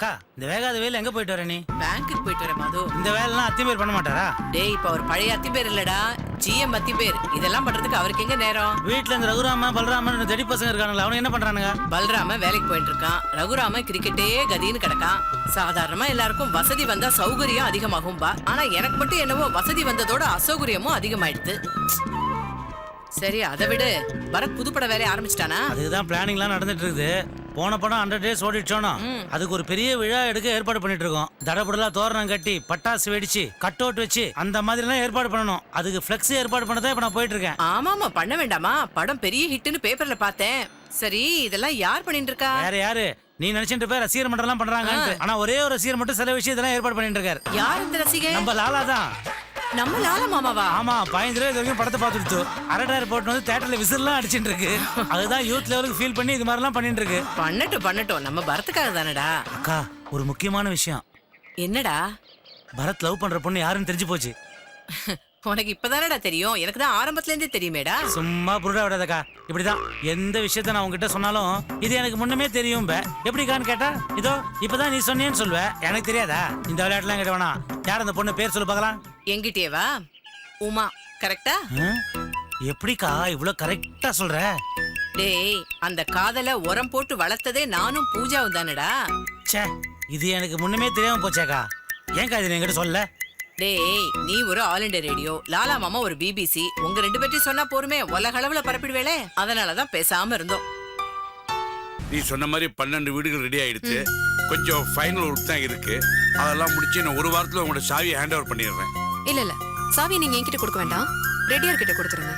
அக்கா இந்த வேகாத வேலை எங்க போயிட்டு வர நீ? பேங்க்குக்கு போயிட்டு வரேன் மது. இந்த வேலைலாம் அத்தியமேர் பண்ண மாட்டாரா? டேய் இப்ப அவர் பழைய அத்தி பேர் இல்லடா. ஜிஎம் அத்தி பேர். இதெல்லாம் பண்றதுக்கு அவருக்கு எங்க நேரம்? வீட்டுல இந்த ரகுராம பலராமன் தடி பசங்க இருக்கானுங்களா அவனுக்கு என்ன பண்றானுங்க? பல்ராம வேலைக்கு போயிட்டு இருக்கான். ரகுராம கிரிக்கெட்டே கதின்னு கிடக்கான். சாதாரணமா எல்லாருக்கும் வசதி வந்தா சௌகரியம் அதிகமாகும் பா ஆனா எனக்கு மட்டும் என்னவோ வசதி வந்ததோட அசௌகரியமும் அதிகமாயிடுது. சரி அதை விடு. பரத் புதுப்பட வேலையை ஆரம்பிச்சிட்டானா? அதுக்கு தான் பிளானிங்லாம் நடந்துட்டு இருக்குது போன படம் ஹண்ட்ரட் டேஸ் ஓடிச்சோனோ அதுக்கு ஒரு பெரிய விழா எடுக்க ஏற்பாடு பண்ணிட்டு இருக்கோம் தடபுடலா தோரணம் கட்டி பட்டாசு வெடிச்சு கட் அவுட் வச்சு அந்த மாதிரிலாம் ஏற்பாடு பண்ணணும். அதுக்கு ஃப்ளெக்ஸ் ஏற்பாடு பண்ணதான் இப்ப நான் போயிட்டு இருக்கேன் ஆமாமா பண்ண வேண்டாமா? படம் பெரிய ஹிட்னு பேப்பர்ல பார்த்தேன். சரி இதெல்லாம் யார் பண்ணிட்டு இருக்கா வேற யாரு? நீ நினைச்சிட்டு போய் ரசிகர் மன்றம்லாம் பண்றாங்க ஆனா ஒரே ஒரு ரசிகர் மட்டும் சில விஷயம் இதெல்லாம் ஏற்பாடு பண்ணிட்டு இருக்காரு யார் இந்த ரசிகை நம்ம லாலா தான் நம்ம லால மாமாவா? ஆமா பதினஞ்சு ரூபாய் வரைக்கும் படத்தை பார்த்துட்டு அரடார் போட்டு வந்து தேட்டர்ல விசில்லாம் அடிச்சிட்டு இருக்கு. அதுதான் யூத் லெவலுக்கு ஃபீல் பண்ணி இது மாதிரிலாம் பண்ணிட்டு இருக்கு. பண்ணட்டும் பண்ணட்டும். நம்ம பரத்துக்காக தானடா. அக்கா ஒரு முக்கியமான விஷயம். என்னடா? பரத் லவ் பண்ற பொண்ணு யாருன்னு தெரிஞ்சு போச்சு. உனக்கு இப்பதானடா தெரியும். எனக்கு தான் ஆரம்பத்துல இருந்தே தெரியுமேடா. சும்மா புருடா விடாதக்கா. இப்படிதான். எந்த விஷயத்த நான் உங்ககிட்ட சொன்னாலும் இது எனக்கு முன்னமே தெரியும் எப்படிக்கான்னு கேட்டா இதோ இப்பதான் நீ சொன்னேன்னு சொல்லுவ. எனக்கு தெரியாதா? இந்த விளையாட்டுலாம் கேட்ட வேணாம் யார் அந்த பொண்ணு பேர் சொல்லு பார்க்கலாம்? எங்கிட்டேவா உமா. கரெக்டா? எப்படிக்கா இவ்ளோ கரெக்டா சொல்ற? டேய் அந்த காதல உரம் போட்டு வளர்த்ததே நானும் பூஜாவும் தானடா. ச்சே இது எனக்கு முன்னமே தெரியாம போச்சேக்கா. ஏன்க்கா இது என்கிட்ட சொல்ல டேய் நீ ஒரு ஆல் இண்டியா ரேடியோ லாலா மாமா ஒரு பிபிசி உங்க ரெண்டு பேர்த்தையும் சொன்னா போருமே உலக அளவுல பரப்பிடுவேளே. அதனாலதான் பேசாம இருந்தோம். நீ சொன்ன மாதிரி பன்னெண்டு வீடுகள் ரெடி ஆயிடுச்சு. கொஞ்சம் ஃபைனல் ஒர்க் தான் இருக்கு. அதெல்லாம் முடிச்சு நான் ஒரு வாரத்துல உங்களோட சாவியை ஹேண்ட் ஓவர் பண்ணிடுறேன். இல்ல இல்ல. சாவி நீங்க என்கிட்ட கொடுக்க வேண்டாம். ரெடியார் கிட்ட கொடுத்துருங்க.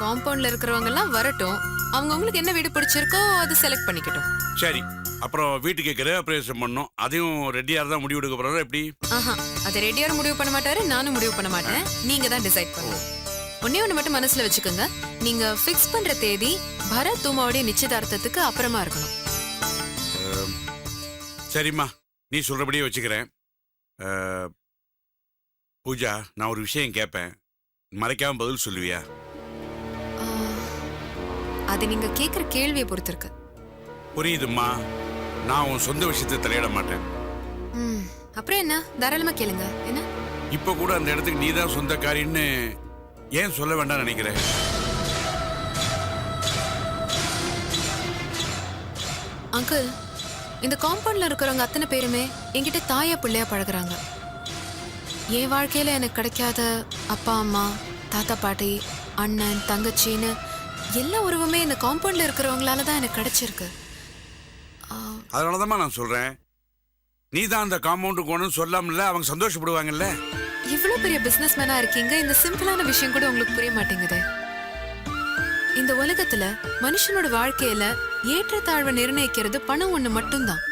காம்பவுண்ட்ல இருக்கிறவங்க எல்லாம் வரட்டும். அவங்க உங்களுக்கு என்ன வீடு பிடிச்சிருக்கோ அது செலக்ட் பண்ணிக்கட்டும். சரி. அப்புறம் வீட்டுக்கு கிரகப்பிரவேசம் பண்ணோம். அதையும் ரெடியாக தான் முடிவு எடுக்க போறோம் எப்படி? ஆஹா அதை ரெடியார் முடிவு பண்ண மாட்டாரு நானும் முடிவு பண்ண மாட்டேன். நீங்க தான் டிசைட் பண்ணணும் ஒன்னே ஒண்ணு மட்டும் மனசுல வச்சுக்கோங்க. நீங்க ஃபிக்ஸ் பண்ற தேதி பரத் உமாவுடைய நிச்சயதார்த்தத்துக்கு அப்புறமா இருக்கணும். சரிம்மா. நீ சொல்றபடியே வச்சுக்கிறேன். பூஜா நான் ஒரு விஷயம் கேட்பேன் மறைக்காம பதில் சொல்லுவியா? அது நீங்க கேக்குற கேள்வியை பொறுத்திருக்கு. புரியுதும்மா. நான் உன் சொந்த விஷயத்தை தலையிட மாட்டேன். ம், அப்புறம் என்ன? தாராளமா கேளுங்க. என்ன? இப்போ கூட அந்த இடத்துக்கு நீ தான் சொந்தக்காரின்னு ஏன் சொல்ல வேண்டாம்னு நினைக்கிறேன்? அங்கிள் இந்த காம்பவுண்ட்ல இருக்கிறவங்க அத்தனை பேருமே என்கிட்ட தாயா பிள்ளையா பழகுறாங்க. என் வாழ்க்கையில எனக்கு கிடைக்காத அப்பா அம்மா தாத்தா பாட்டி அண்ணன் தங்கச்சின்னு எல்லா உறவுமே இந்த காம்பவுண்ட்ல இருக்கிறவங்களால தான் எனக்கு கிடைச்சிருக்கு. அதனால தான் நான் சொல்றேன். நீ தான் அந்த காம்பவுண்டு ஒன்றும் சொல்லாமல அவங்க சந்தோஷப்படுவாங்கல்ல? இவ்வளவு பெரிய பிசினஸ் மேனா இருக்கீங்க இந்த சிம்பிளான விஷயம் கூட உங்களுக்கு புரிய மாட்டேங்குதே. இந்த உலகத்துல மனுஷனோட வாழ்க்கையில ஏற்றத்தாழ்வை நிர்ணயிக்கிறது பணம் ஒண்ணு மட்டும்தான்.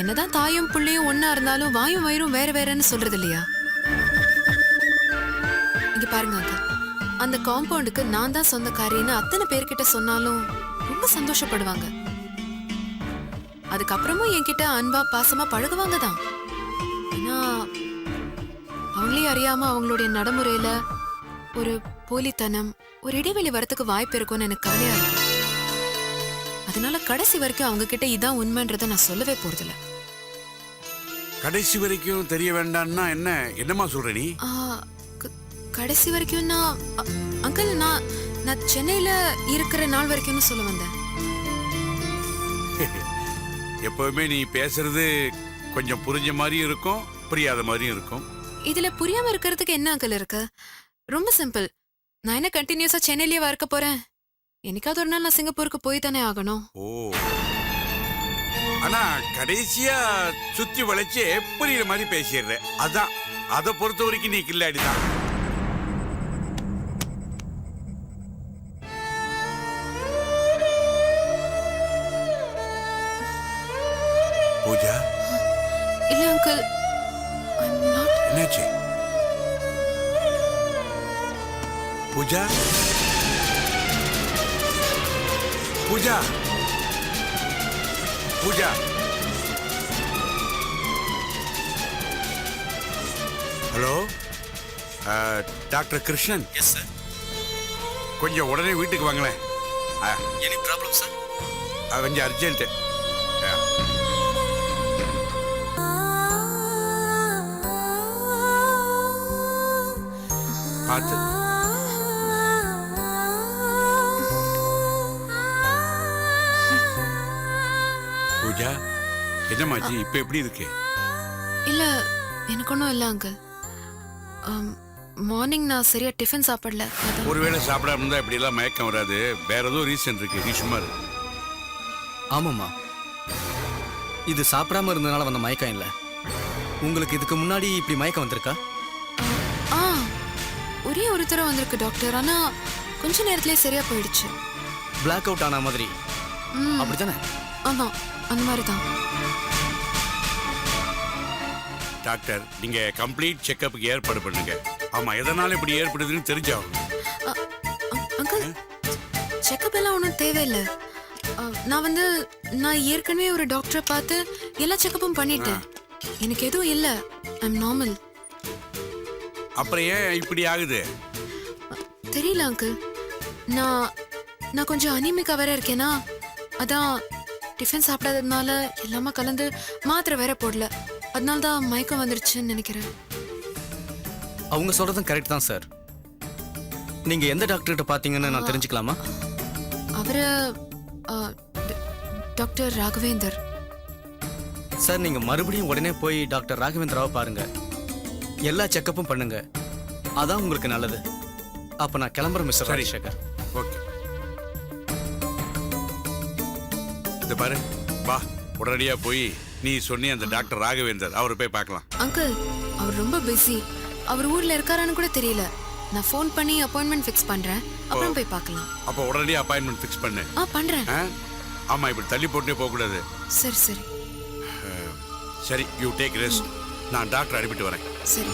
என்னதான் தாயும் புள்ளையும் ஒன்னா இருந்தாலும் வாயும் வயிறும் வேற வேறன்னு சொல்றது இல்லையா? இங்க பாருங்க அக்கா அந்த காம்பவுண்டுக்கு நான் தான் சொந்தக்காரின்னு அத்தனை பேர்கிட்ட சொன்னாலும் ரொம்ப சந்தோஷப்படுவாங்க. அதுக்கப்புறமும் என்கிட்ட அன்பா பாசமா பழகுவாங்க தான். ஆனா அவங்களே அறியாம அவங்களுடைய நடைமுறையில ஒரு போலித்தனம் ஒரு இடைவெளி வரத்துக்கு வாய்ப்பு இருக்கும்னு எனக்கு கவலையா இருக்கு. அதனால கடைசி வரைக்கும் அவங்க கிட்ட இதான் உண்மைன்றதை நான் சொல்லவே போறதில்ல. கடைசி வரைக்கும் தெரிய வேண்டாம்னா என்ன? என்னம்மா சொல்ற நீ? ஆ, க- கடைசி வரைக்கும் நான் அ- அங்கிள் நான் நான் சென்னையில இருக்கிற நாள் வரைக்கும்னு சொல்ல வந்தேன். எப்பவுமே நீ பேசுறது கொஞ்சம் புரிஞ்ச மாதிரியும் இருக்கும் புரியாத மாதிரியும் இருக்கும். இதுல புரியாம இருக்கிறதுக்கு என்ன அங்கிள் இருக்கு? ரொம்ப சிம்பிள். நான் என்ன கண்டினியூஸா சென்னையிலேயே இருக்க போறேன்? என்னைக்காவது ஒரு நாள் நான் சிங்கப்பூருக்கு போய் தானே ஆகணும். ஓ. ஆனா கடைசியா சுத்தி வளைச்சு புரியுற மாதிரி பேசிடுற. அதான். அதை பொறுத்த வரைக்கும் நீ கில்லாடிதான் பூஜா? இல்ல அங்கிள் I'm not என்னாச்சு? Pooja? Pooja? Pooja? Hello? Doctor Krishnan? Yes sir கொஞ்சம் உடனே வீட்டுக்கு வாங்களேன். ஆ, எனி ப்ராப்ளம் சார் அது கொஞ்சம் அர்ஜென்ட்டு. பார்த்து பூஜா என்னமாச்சு இப்ப எப்படி இருக்கு? இல்ல எனக்கு ஒன்றும் இல்லை அங்கிள் மார்னிங் நான் சரியா டிஃபன் சாப்பிடல. அதான். ஒருவேளை சாப்பிடாம இருந்தா இப்படி எல்லாம் மயக்கம் வராது. வேற ஏதோ ரீசன் இருக்கு. நீ சும்மா இரு. ஆமாம்மா. இது சாப்பிடாம இருந்ததுனால வந்த மயக்கம் இல்லை. உங்களுக்கு இதுக்கு முன்னாடி இப்படி மயக்கம் வந்திருக்கா? ஒரே ஒரு தடவை வந்திருக்கு டாக்டர் ஆனா கொஞ்ச நேரத்திலே சரியா போயிடுச்சு. பிளாக் அவுட் ஆன மாதிரி. ம். அப்படித்தானே? ஆமா அந்த மாதிரி தான் டாக்டர் நீங்க கம்ப்ளீட் செக்கப்புக்கு ஏற்பாடு பண்ணுங்க. ஆமா எதனால இப்படி ஏற்படுதுன்னு தெரிஞ்சாகும் அங்கிள் செக்கப் எல்லாம் ஒன்றும் தேவையில்லை. அ, நான் வந்து நான் ஏற்கனவே ஒரு டாக்டரை பார்த்து எல்லா செக்கப்பும் பண்ணிட்டேன். எனக்கு எதுவும் இல்லை. ஐம் நார்மல் அப்புறம் ஏன் இப்படி ஆகுது? தெரியல அங்கிள் நான் நான் கொஞ்சம் அனிமிக்கா வேற இருக்கேனா? அதான் டிஃபன் சாப்பிடாததுனால எல்லாமே கலந்து மாத்திரை வேற போடல. அதனால தான் மயக்கம் வந்துருச்சுன்னு நினைக்கிறேன். அவங்க சொல்றதும் கரெக்ட் தான் சார் நீங்க எந்த டாக்டர்கிட்ட பார்த்தீங்கன்னு நான் தெரிஞ்சுக்கலாமா? அவரு டாக்டர் ராகவேந்தர். சார் நீங்க மறுபடியும் உடனே போய் டாக்டர் ராகவேந்திராவை பாருங்க. எல்லா செக்கப்பும் பண்ணுங்க. அதான் உங்களுக்கு நல்லது. அப்ப நான் கிளம்புறேன் மிஸ்டர் சரி. ராஜசேகர். ஓகே. இந்த பாரு வா உடனடியா போய் நீ சொன்னி அந்த டாக்டர் ராகவேந்தர் அவரை போய் பார்க்கலாம். அங்கிள் அவர் ரொம்ப பிஸி அவர் ஊர்ல இருக்காரான்னு கூட தெரியல. நான் ஃபோன் பண்ணி அப்பாயின்மெண்ட் ஃபிக்ஸ் பண்றேன். அப்புறம் போய் பார்க்கலாம். அப்போ உடனடியா அப்பாயின்மெண்ட் ஃபிக்ஸ் பண்ணு. ஆ பண்றேன். ஆ? ஆமா இப்படி தள்ளி போட்டுட்டே போக கூடாது சரி. சரி சரி யூ டேக் ரெஸ்ட் நான் டாக்டர் அனுப்பிட்டு வரேன். சரி.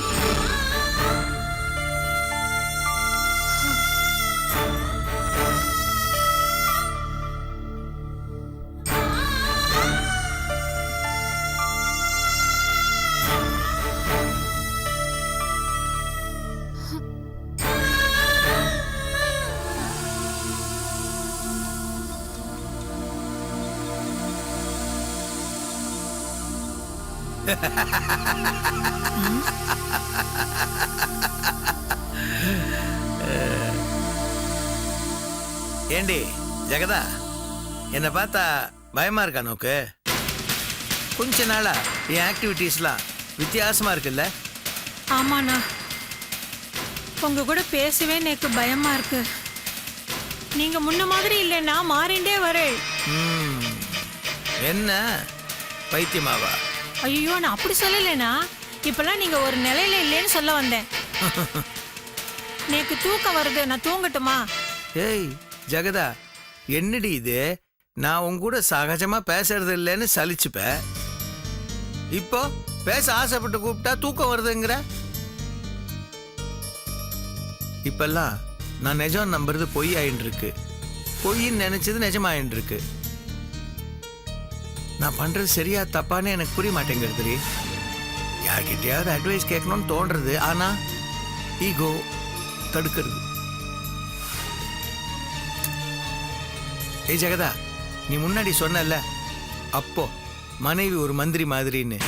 ஏண்டி ஜெகதா என்னை பார்த்தா பயமா இருக்கா நோக்கு? கொஞ்ச நாளா என் ஆக்டிவிட்டீஸ்லாம் வித்தியாசமா இருக்குல்ல? ஆமாண்ணா. உங்க கூட பேசவே எனக்கு பயமா இருக்கு. நீங்க முன்ன மாதிரி இல்லைன்னா மாறிண்டே வரேன். ம், என்ன? பைத்தியமாவா? ஐயோ நான் அப்படி சொல்லலைண்ணா. இப்பெல்லாம் நீங்க ஒரு நிலையில இல்லைன்னு சொல்ல வந்தேன். எனக்கு தூக்கம் வருது நான் தூங்கட்டுமா? ஏய் ஜெகதா என்னடி இது? நான் உன் கூட சகஜமா பேசுறது இல்லைன்னு சலிச்சுப்ப. இப்போ பேச ஆசைப்பட்டு கூப்பிட்டா தூக்கம் வருதுங்கிற? இப்பெல்லாம் நான் நிஜம் நம்புறது பொய் ஆயின்னு இருக்கு பொய்ன்னு நினைச்சது நிஜமாயின்னு இருக்கு நான் பண்ணுறது சரியா தப்பான்னு எனக்கு புரிய மாட்டேங்கிறது யார்கிட்டயாவது அட்வைஸ் கேட்கணும்னு தோன்றது ஆனால் ஈகோ தடுக்கிறது. ஏய் ஜெகதா நீ முன்னாடி சொன்னல அப்போ மனைவி ஒரு மந்திரி மாதிரின்னு.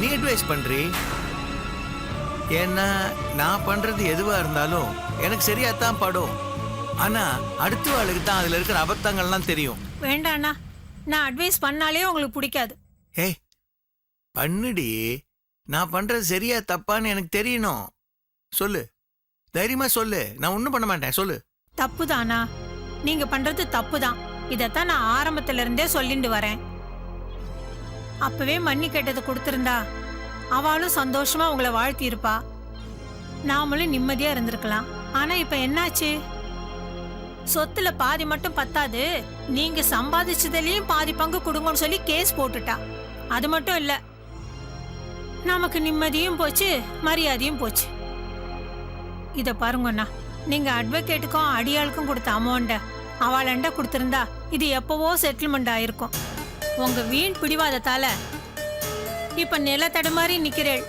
நீ அட்வைஸ் பண்ணுறி ஏன்னா நான் பண்ணுறது எதுவாக இருந்தாலும் எனக்கு சரியாக தான் படும். ஆனால் அடுத்த ஆளுக்கு தான் அதில் இருக்கிற அபத்தங்கள்லாம் தெரியும். வேண்டாண்ணா. நான் அட்வைஸ் பண்ணாலே உங்களுக்கு பிடிக்காது. ஏய் பண்ணுடி. நான் பண்றது சரியா தப்பான்னு எனக்கு தெரியணும். சொல்லு. தைரியமா சொல்லு. நான் ஒன்றும் பண்ண மாட்டேன். சொல்லு. தப்புதானா? நீங்க பண்றது தப்புதான். இதைத்தான் நான் ஆரம்பத்துல இருந்தே சொல்லிட்டு வரேன். அப்பவே மன்னி கேட்டதை கொடுத்திருந்தா அவளும் சந்தோஷமா உங்களை வாழ்த்தி இருப்பா நாமளும் நிம்மதியா இருந்திருக்கலாம். ஆனா இப்ப என்னாச்சு? சொத்துல பாதி மட்டும் பத்தாது. நீங்க சம்பாதிச்சதுலயும் பாதி பங்கு கொடுங்கன்னு சொல்லி கேஸ் போட்டுட்டா. அது மட்டும் இல்ல. நமக்கு நிம்மதியும் போச்சு மரியாதையும் போச்சு. இத பாருங்கண்ணா நீங்க அட்வொகேட்டுக்கும் அடியாளுக்கும் கொடுத்த அமௌண்ட அவளாண்ட கொடுத்திருந்தா இது எப்பவோ செட்டில்மெண்ட் ஆயிருக்கும். உங்க வீண் பிடிவாதத்தால இப்ப நில தடுமாறி நிக்கிறேள்.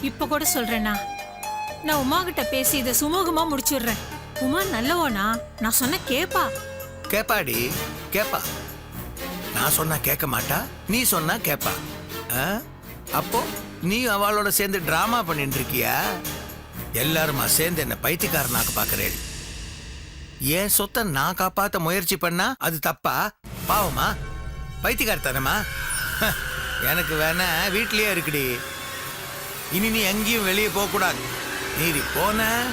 இப்ப கூட சொல்றேனா நான் உமா கிட்ட பேசி இதை சுமூகமா முடிச்சிடுறேன். உமா நல்லவோனா? நான் சொன்ன கேப்பா. கேப்பாடி கேப்பா. நான் சொன்னா கேட்க மாட்டா நீ சொன்னா கேப்பா. ஆ? அப்போ நீ அவளோட சேர்ந்து டிராமா பண்ணிட்டு இருக்கியா எல்லாருமா சேர்ந்து என்ன பைத்தியக்காரனாக்க பாக்குறேன். என் சொத்தை நான் காப்பாத்த முயற்சி பண்ணா அது தப்பா? பாவமா? பைத்தியக்காரத்தனமா? ஹ, எனக்கு வேணா வீட்லயே இருக்குடி. இனி நீ எங்கேயும் வெளியே போக கூடாது நீ போன.